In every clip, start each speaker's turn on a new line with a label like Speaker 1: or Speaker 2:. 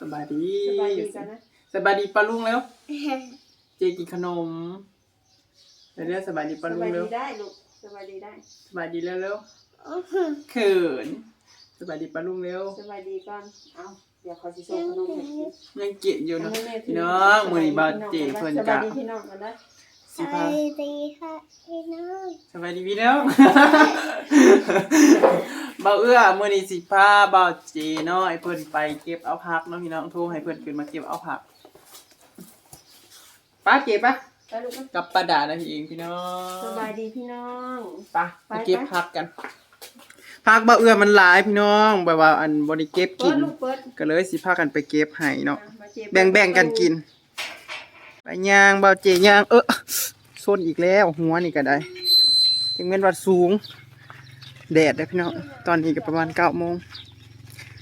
Speaker 1: สบายดี
Speaker 2: สบายดีกันนะ
Speaker 1: สบายดีปลาลุงแล้วเจกินขนมเดี๋ยวเรียกสบายดีป
Speaker 2: ส
Speaker 1: ลาลุง
Speaker 2: บาย
Speaker 1: เร็
Speaker 2: ดี
Speaker 1: ว
Speaker 2: ได้ลูกสบายดีได้
Speaker 1: สบายดีแล้วเร็วเขินสบายดีปลาลุงเร็ว
Speaker 2: สบายดีก่อนเอาเดี๋ยวเขาจะส่งขนมให้กิน
Speaker 1: ยังเกลียดอยู่เนาะ
Speaker 2: ให้แม่ถื
Speaker 1: พี่น้องมือนี้บาดเจเพิ่น
Speaker 2: ส
Speaker 1: กะ
Speaker 2: บายดีพี่น้องกันนะ
Speaker 1: สิ
Speaker 3: ส
Speaker 1: พา
Speaker 3: วัสดีค่ะพี่น้อง
Speaker 1: สบายดีพี่น้อง เบาเอื้อมือนี้สิพาเบาเจเนาะไอ้เพิ่นไปเก็บเอาผักเนาะพี่น้องโทรให้เพิ่นขึ้นมาเก็บเอาผักป้าเก็บปะ
Speaker 2: ไปลูกนะ
Speaker 1: กับป้าดานะพี่เองพี่น้อง
Speaker 2: สบายดีพี่น้อง
Speaker 1: ไปไป
Speaker 2: ไป
Speaker 1: เก็บ
Speaker 2: ไป
Speaker 1: ผักกันผักบ่เอื้อมันหลายพี่น้องแบบว่าอันบ่ได้เก็บ
Speaker 2: เปิ
Speaker 1: กิ
Speaker 2: ด
Speaker 1: น
Speaker 2: ลูกเปิด
Speaker 1: ก็เลยสิพากันไปเก็บให้เนาะ
Speaker 2: มาเจ็บ
Speaker 1: แบ่งๆกันกินไปย่างเบาเจย่างเออซนอีกแล้วหัวนี่ก็ได้ถึงแม้นว่าสูง แดดได้พี่น้องตอนนี้ก็ประมาณเก้าโมง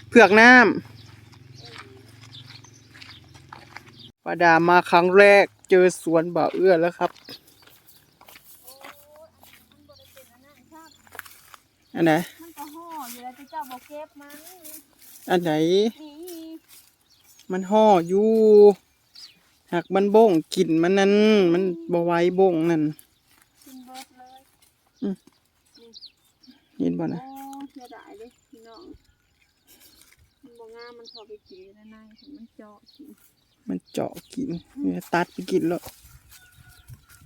Speaker 1: เผือกน้ำปลาดามาครั้งแรกเจอสวนบ่าเอื้อแล้วครับอันไหน
Speaker 3: มันก็ห่ออยู่แล้วเจ้าบอกเก็บมัน
Speaker 1: อันไหนมันห่ออยู่หากมันบ่งกลิ่นมันนั้น มันบ่ไว้บ่งนั่น
Speaker 3: กินเบิดเลย
Speaker 1: เห็นบ่นะ
Speaker 2: โอ้ยาได้เลยพี่น้องมันบ่งามมันพอไปกินได้นายมันเจาะกิน
Speaker 1: มันเจาะกินเนี่ยตัดไปกินแล้ว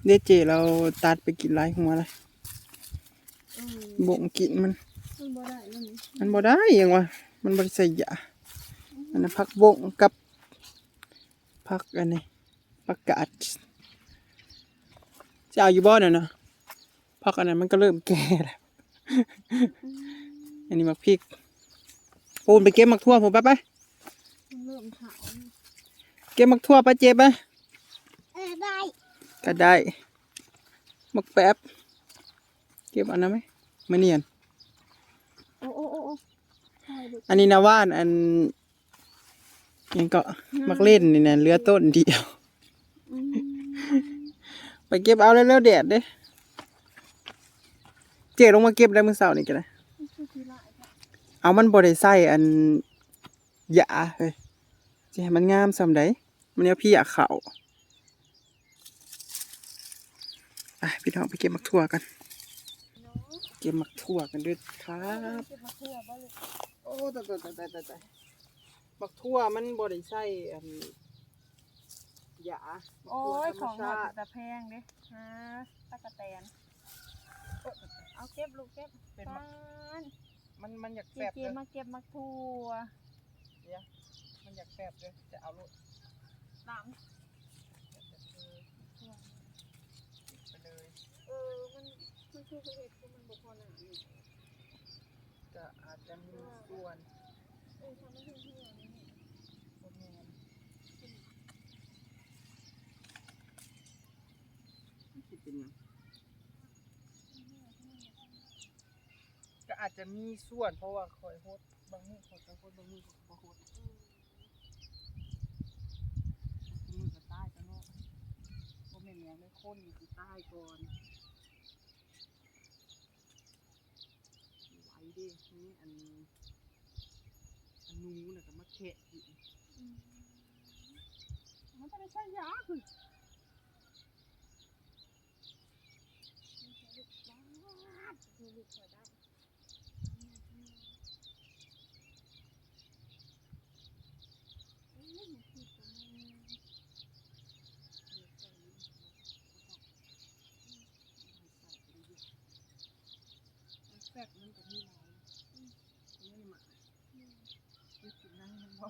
Speaker 1: เดเจเราตัดไปกินหลายหัวเลย
Speaker 2: อืม
Speaker 1: บ่งกินมัน
Speaker 2: มันบ่ได้แล้วนี่
Speaker 1: มันบ่ได้หยังวะมันบ่ได้ใส่ยาอันนั้นผักบ่งกับผักอันนี้ผักกาดจะเอาอยู่บ่เนี่ยนะผักอันนั้นมันก็เริ่มแก่แล้ว อันนี้มักพริกปูนไปเก็บมักทั่วผมไปไป
Speaker 2: มันเริ่มขาว
Speaker 1: เก็บมักทั่วไปเจ็บไป
Speaker 3: เออได้
Speaker 1: ก็ได้มักแป๊บเก็บอันนั้นไหมมะเนียน
Speaker 2: โอ้โอ้โอ้โอ้ใช่ลูก
Speaker 1: อันนี้นะว่านอันยังก็มักเล่นนี่นะเหลือต้นเดียว
Speaker 2: อืม
Speaker 1: ไปเก็บเอาเร็วๆแดดเด้เจ๊ลงมาเก็บได้มื้อเช้านี่ก็ได้เอามันบ่ได้ใส่อันหยาเฮ้ยสิให้มันงามซำใดมันเอาพี่อยากเข้าอะพี่น้องไปเก็บมักทั่วกันเก็บมักทั่วกันด้วยครับโอ้ตายตายตายตายตายบักทั่วมันบ่ได้ใส่อันหยา
Speaker 2: โอ้
Speaker 1: ย
Speaker 2: ของหอ
Speaker 1: ชา
Speaker 2: ด
Speaker 1: ติ
Speaker 2: ตะแพงเด้ฮะตะกะแตน เอาเก็บลูกเก็บ
Speaker 1: เป็น
Speaker 2: ปา
Speaker 1: มัก
Speaker 2: น
Speaker 1: มันมันอยาก
Speaker 2: เจ
Speaker 1: แซ่บ
Speaker 2: เจ
Speaker 1: เลย
Speaker 2: มาเก็บมาทั่ว
Speaker 1: เดี๋ยวมันอยากแซ่บเลยจะเอาลูก
Speaker 2: หลัง
Speaker 1: ไปเลย
Speaker 2: เออมันมันคือเห็ดคือมันบ่พอหนานี่
Speaker 1: ก็อาจจะมีส่วน
Speaker 2: เออทำมันเหี่ยวๆนี่
Speaker 1: บ่แม่นมันสิเป็นหยัง อาจจะมีส่วนเพราะว่าคอยโฮดบางมือคอยก็โฮดบางมือก็บ่โฮดมือก็ตายกันเนาะบ่แม่นหยังเลยคนนี่สิตายก่อนไหวเด้นี่อันอันนูน่ะก็มาแคะอยู่
Speaker 2: มันจะได้ใช้ยาคือ
Speaker 3: ลูกเขยได้
Speaker 1: มันแซ่บมันก็มีหลายอืมอันนี้มาอืม เดี๋ยวกินนั่งมันบ่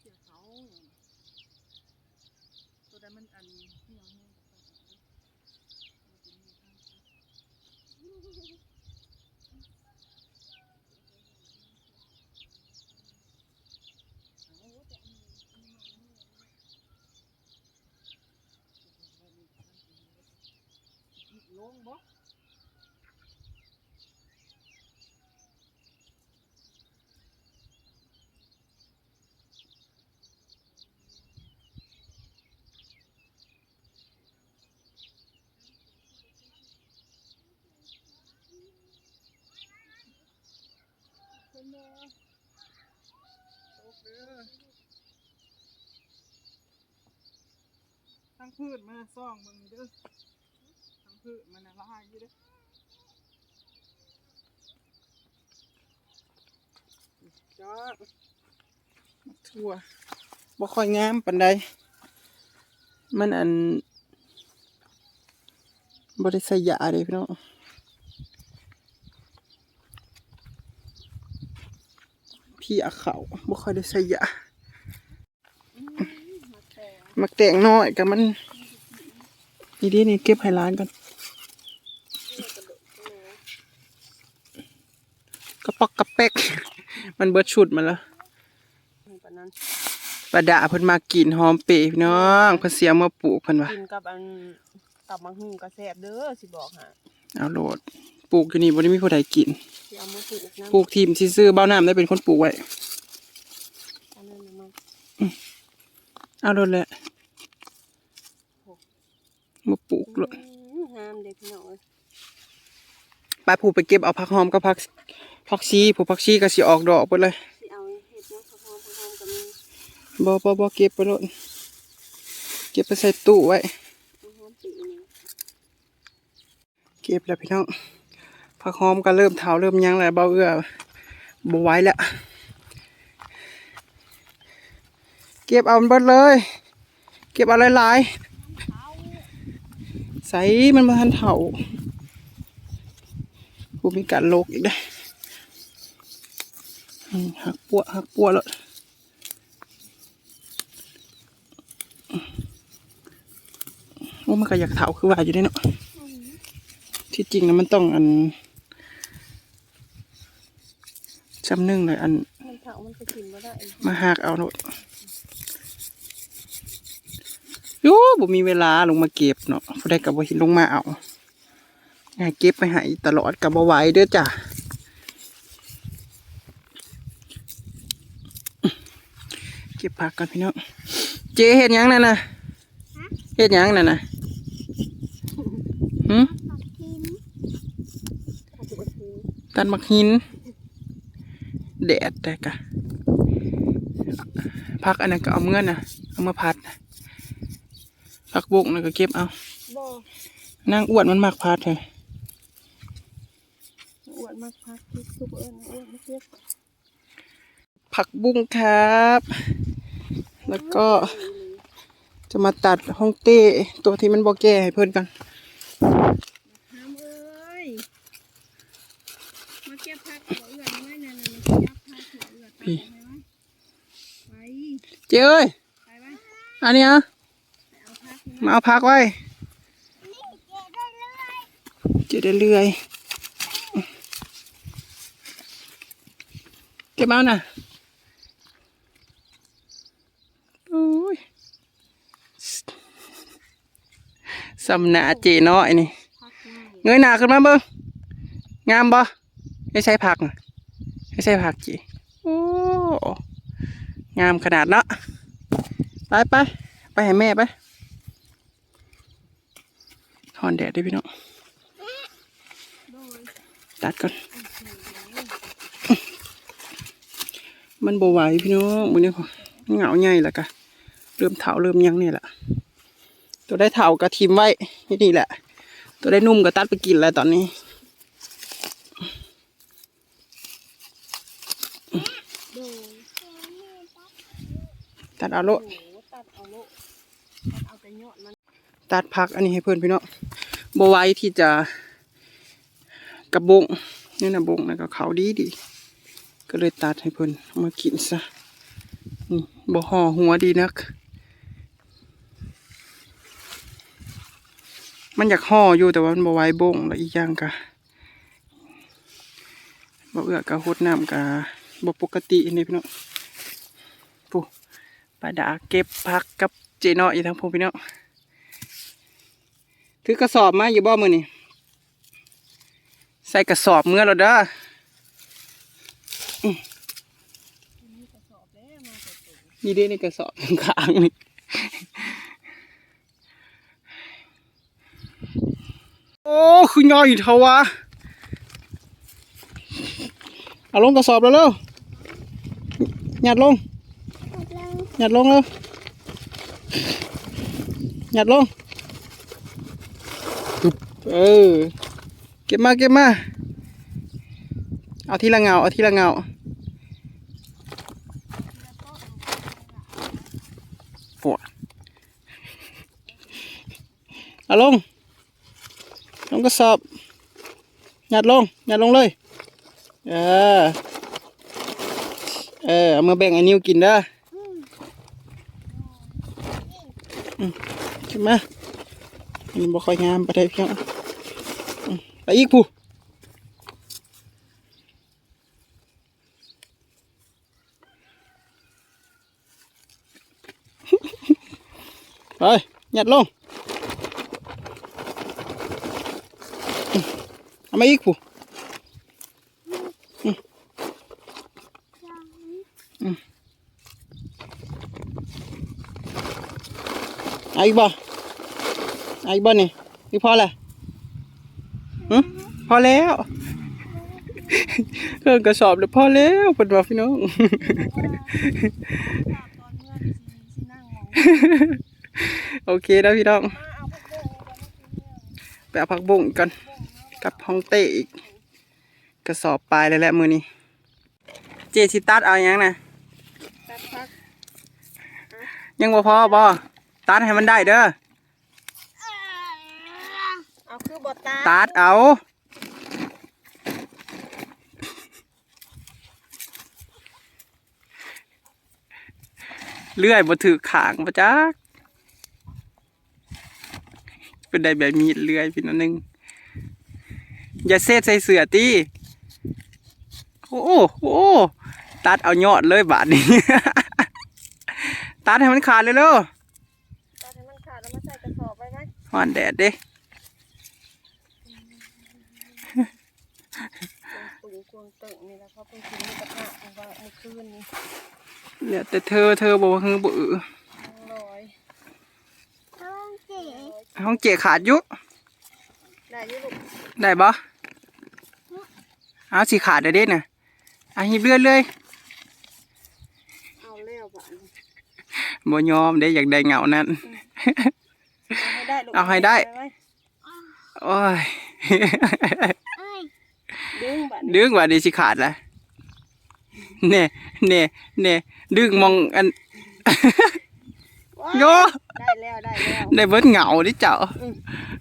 Speaker 1: เกี่ยวเขาอย่างตัวใดมันอันเหี่ยวแห้งก็ไปเอาเด้อมันจะมีทางไปเอาแต่อันนี้อันนี้มันนี่ลงบ่
Speaker 3: บ่
Speaker 1: ทั้งพืชมันซ่องมึงเด้อทั้งพืชมันละลายอยู่เด้อจ้าทั่วบ่ค่อยงามปานใดมันอันบ่ได้ใส่ยาเด้พี่น้อง พี่อาเขาบ่ค่อยได้ใส่ยา
Speaker 2: มาแต่
Speaker 1: มักแตงน้อยกับมัน นี่ดินี่เก็บให้ร้านก่อนกระปอกกระเป๊ก มันเบิดชุดมาแล้ว
Speaker 2: ปานนั้น
Speaker 1: ปลาดาเพิ่นมากินหอมเปรย์พี่น้องเพิ่นเสียมาปลูกเพิ่นว่า
Speaker 2: กินกับอันกับมังหุงก็แซ่บเด้อสิบอกหา
Speaker 1: เอาโลดป ลูกอยู่นี่บ่ได้มีผู้ใดกิน
Speaker 2: สิเอามาปลูกน้
Speaker 1: ปลูกทีมที่ซื้อเบ้าน้ำได้เป็นคนปลูกไว้ำ
Speaker 2: อันนั้นน่ะมัน
Speaker 1: เอาโลดแหละมาปลูกโลด
Speaker 2: อื้องามเด็กพี่น้องเอ้ย
Speaker 1: ไปผูไปเก็บเอาผักหอมกับผักผักชีผู้ผักชีก็สิออกดอกเบิดเลย
Speaker 2: สิเอาเห็ดเนาะพอพอๆกับมี
Speaker 1: บ่บ่บ่เก็บไปโลดเก็บไปใส่ตู้ไว้
Speaker 2: มันหอมปีนี่
Speaker 1: เก็บแล้วพี่น้อง ผักหอมก็เริ่มเถาเริ่มยังแล้วเบาเอื้อบ่ไหวแล้วเก็บเอามันเบิดเลย เก็บเอาหลายๆใส่มันมาทันเถาผู้มีการโลกอีกได้หักปัวหักปัวแล้วโอ้มันก็อยากเถาคือว่าอยู่ได้เนาะที่จริงนะมันต้องอัน จำหนึ่งเลยอัน
Speaker 2: มันเผามันก็กินบ่ได้
Speaker 1: มาหักเอาโนดโย่บ่มีเวลาลงมาเก็บเนาะผู้ใดกับบ่เห็นลงมาเอาให้เก็บไปให้ตลอดกับบ่ไหวเด้อจ้ะเก็บผักกันพี่น้องเจเฮ็ดหยังนั่นน่ะเฮ็ดหยังนั่นน่ะหืม
Speaker 3: ผักกิน
Speaker 2: ถ้าปกติ
Speaker 1: ตันมักหิน แดดแต่กะพักอันนั้นก็เอาเมื่อน่ะเอามาพัดน่ะพักบุกน่ะก็เก็บเอา
Speaker 2: บ่
Speaker 1: นางอ้วนมันมักพัดเลย
Speaker 2: อ้วนมากพักทุกทุกเอิ้นอ้วนมาเก็บ
Speaker 1: ผักบุ้งครับ แล้วก็จะมาตัดห้องเต้ตัวที่มันบ่แก่ให้เพิ่นกัน
Speaker 2: น้ำเอ้ยมาเก็บผักบ่เอื้อนไว้นั่นน่ะมันยับผักบ่เอื้อน
Speaker 1: พี่เจ้เอ้ยอันนี้อะมาเอาพักไว้
Speaker 3: เจ๊ได้เลย
Speaker 1: เจะได้เลื่อยเก็บเอาน่ะโอ้ยสำนาเจน้อยนี่เงยหน้าขึ้นมาเบิ่งงามบ่ไม่ใช่ผักน่ะไม่ใช่ผักจี โอ้งามขนาดเนาะไปไปไปให้แม่ไปถอนแดดด้วยพี่น้องตัดก่อน มันบ่ไหวพี่น้องมือนี้พอเหงาใหญ่แล้วกะเริ่มเถาเริ่มยังเนี่ยแหละตัวได้เถากระทิมไว้ที่นี่แหละ ตัวได้นุ่มก็ตัดไปกินแล้วตอนนี้
Speaker 2: โดย
Speaker 1: ตัดเอาโล
Speaker 2: โอ้โหตัดเอาโลตัดเอาแต่ยอดมัน
Speaker 1: ตัดผักอันนี้ให้เพื่อนพี่น้องบไหว้ที่จะกระบงนี่นะบงนะก็เขาดีดี ก็เลยตัดให้เพื่อนเอามากินซะนี่บ่ห่อหัวดีนัก มันอยากห่ออยู่แต่ว่ามันบ่ไหว้บงแล้วอีกอย่างกะบ่เอื้อกะหดน้ำกะบ่ปกตินี่พี่น้องปุ๊ ปลาดาเก็บผักกับเจนอยอยู่ทั้งพวกพี่น้องถือกระสอบมาอยู่บ่มือนี่ใส่กระสอบเมื่อเราเด้อนี่เด้ในกระสอบข้างนี่โอ้คือย่อยเทาวะเอาลงกระสอบแล้วเร็วหยัดลง
Speaker 3: ห
Speaker 1: ยัดลงเร็วหยัดลงปึ๊บเออ เก็บมาเก็บมา เอาทีละเงา เอาทีละเงา ปวดเอาลง ลงกระสอบหยัดลงหยัดลงเลย เออ เออ เอามาแบ่งไอ้นิวกินเด้อ
Speaker 3: อืม
Speaker 1: ขึ้นมาอันนี้บ่ค่อยงามไปได้เพียงอืมไปอีกผู้ไปหยัดลงอืมเอามาอีกผู้
Speaker 3: ยัง
Speaker 1: เอาอีกบ่เอาอีกบ่นี่นี่พอแล้วหึพอแล้วเครื่องกระสอบแล้วพอแล้วเป็นว่าพี่น้อง
Speaker 2: ตอนเมื่อสิสินั่งมอง
Speaker 1: โอเคนะพี่น้อง
Speaker 2: มาเอาพักบุ้งกัน
Speaker 1: ไปเอาผักบุ้งกันกับห้องเต้อีก กระสอบปลายเลยแหละมือนี้ เจสิตัดเอาอยังนะ
Speaker 2: ตัดพัก
Speaker 1: ยังบ่พอบ่ ตัดให้มันได้เด้อ
Speaker 2: เอาคือบ่ตา
Speaker 1: ตัดเอาเลื่อยบ่ถือขางปะจักเป็นได้แบบมีดเลื่อยพี่น้องหนึงอย่าเซตใส่เสือตีโอ้โหโอ้โหตัดเอายอดเลยบาทนี้ ตัดให้มันขาดเลยเด้อ
Speaker 2: หมห่
Speaker 1: อนแดดเด้
Speaker 2: ปุ๋ยกวงตึงนี่แหล้วเขาเพิ่งกินนี่กระทะเมื่อวานเมื่อคืนนี้
Speaker 1: เหลือแต่เธอเธอบอกว่าเฮือบ่อือ
Speaker 2: ร้อย
Speaker 3: ต้องเจ๊
Speaker 1: ห้องเจขาดอยุ
Speaker 2: ได้อยี่ลูก
Speaker 1: ได้บ่เอาสิขาดได้เด้น่ะอะหิบเลือดเลย
Speaker 2: เอาแล้วบ้าน
Speaker 1: บ่ยอมเด้อยากได้เหงานั้น
Speaker 2: เอาให้ ได้ลูก
Speaker 1: เอาให้ได้
Speaker 2: ว้
Speaker 1: โอ้ย
Speaker 3: เอ้ย
Speaker 2: ดึงบ้าน
Speaker 1: ดึงว่าดีสิขาดละเน่เน่เน่ดึงมองอันโย
Speaker 2: ได้แล้วได้แล้ว
Speaker 1: ได้เบิดเหงาดิเจ้า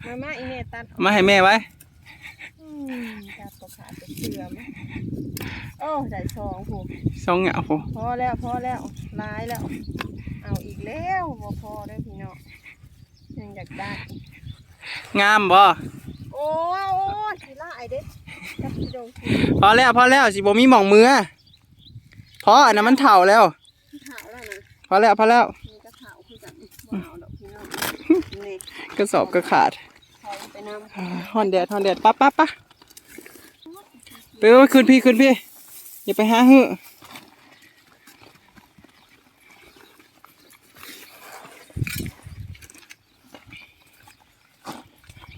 Speaker 2: มามาอีเมตัด
Speaker 1: มาให้แม่ไว้
Speaker 2: อืมตัดตัวขาดตัวเสื่อมโอ้ได้สองผูก
Speaker 1: สองเหงาผม
Speaker 2: พอแล้วพอแล้วลายแล้ว เอาอีกแล้วบ่พอได้อพี่น้อง ยังอยากได้อีก
Speaker 1: งามบ่
Speaker 2: โอ้ยโอ้ยสิลายเด้จับพี่ดงสิ
Speaker 1: พอแล้วพอแล้วสิบ่มีหม่องมือพออันนั้นมันเฒ่าแล้ว
Speaker 2: ถาวแล้วนะ
Speaker 1: พอแล้วพอแล้ว
Speaker 2: มีกระถาวคือกันบ่เอาดอกพี่น้องนี่
Speaker 1: กระสอบก็ขาด
Speaker 2: ถอยไปนำ
Speaker 1: อ่าฮอนแดดฮอนแดดปั๊บปั๊บปั๊บไปโอ้ยขึ้นพี่ขึ้นพี่อย่าไปหาหื้อ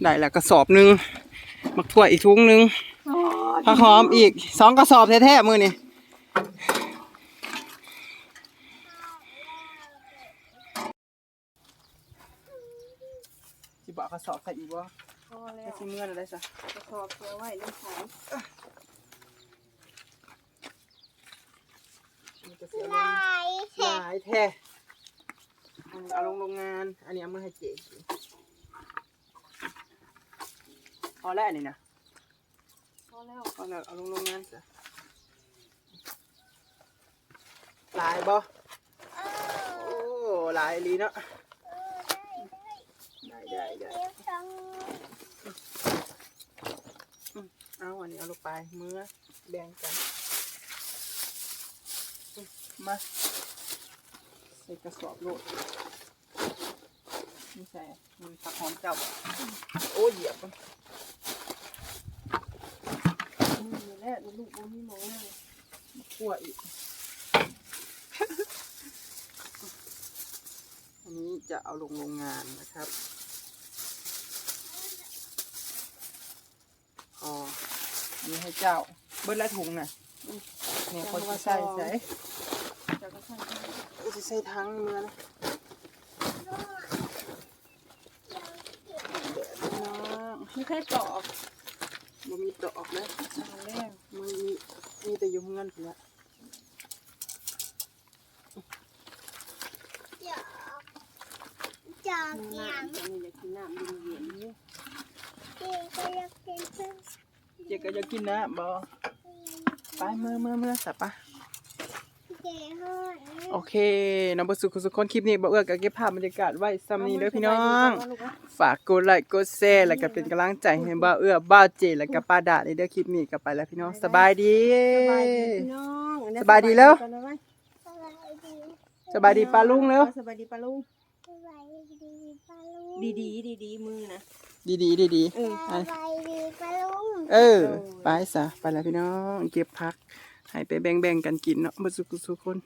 Speaker 1: ได้แล้วกระสอบหนึ่งมักถั่วอีกถุงหนึ่งผักหอมอีกสองกระสอบแท้ๆมือนี่สิบอกกระสอบใส่อีกวะ
Speaker 2: พอแล้
Speaker 1: ไม่
Speaker 2: ว
Speaker 1: ใช่เมื่ออะไรซะ
Speaker 2: กระสอบเสือไว้น้ำของ
Speaker 1: มันจะเสียล
Speaker 3: ลางย
Speaker 1: ห
Speaker 3: เสร็จ
Speaker 1: ลายแท้อืมเอาลงโรงงาน อันนี้เอามาให้เจ๊กิน พอแล้วอันนี่นะ
Speaker 2: พอแล้ว
Speaker 1: พอแล้วเอาลงโรงงานจ้ะหลายบ่โอ้หลายอีหลีเนาะได้ได้ได้
Speaker 3: เดี๋ยวต้อง
Speaker 1: เอาอันนี้เอาลงไปมือแบ่งกันอืมมาใส่กระสอบโลดนี่ใส่มันผักหอมเจ้าโอ้เหยียบมัน
Speaker 2: นี่แห ละลูกบ่มีหมองนั่ง
Speaker 1: คั่วอีก อันนี้จะเอาลงโรงงานนะครับอ๋ออันนี้ให้เจ้า เบิ้ลละถุงนะเนี่ยคนสิใส่ใส่
Speaker 2: จะ
Speaker 1: ใส่ทั้งเมือนะน้อง
Speaker 2: ไม่ใช่ตอก
Speaker 1: บ่มีตอกนะ
Speaker 2: เอาแล้ว
Speaker 1: มันมีมีแต่อยู่เงินพุ่นละ
Speaker 3: จอกจอก
Speaker 2: น้
Speaker 3: ยังำ
Speaker 2: อันนี้อยากกินน้ำเย็นๆนี่
Speaker 3: เจ๊ก็อยากกินเพิ่ม
Speaker 1: เจ๊ก็จะกินนะบ่ไปเมื่อเมื่อเมื่อสับปะ
Speaker 3: เจ๊ฮอด
Speaker 1: โอเคน้องบสุขสุขคนคลิปนี้บ่เอื้อก็เก็บภาพบรรยากาศไว้ซ้ำนี้เด้อพี่น้อง ฝากกดไลค์กดแชร์แล้วก็เป็นกำลังใจให้บ่าวเอื้อบ่าวเจแล้วก็ป้าดาในเด้อคลิปนี้ก็ไปแล้วพี่น้องสบายดี
Speaker 2: สบายดีพี่น้องอันนี้
Speaker 1: สบายดีแล้ว
Speaker 2: สบายดี
Speaker 3: สบายดี
Speaker 1: สบายดีป้าลุงแล้ว
Speaker 2: สบายดีปลาลุง
Speaker 3: สบายดีปลาลุง
Speaker 2: ดีดีดีดีๆมือนะ
Speaker 1: ดีดีดีดี
Speaker 2: เออ
Speaker 3: สบายดีปลาลุง
Speaker 1: ๆเออไปซะไปแล้วพี่น้องเก็บพัก ให้ไปแบ่งๆกันกินเนาะบ่สุขสุขคน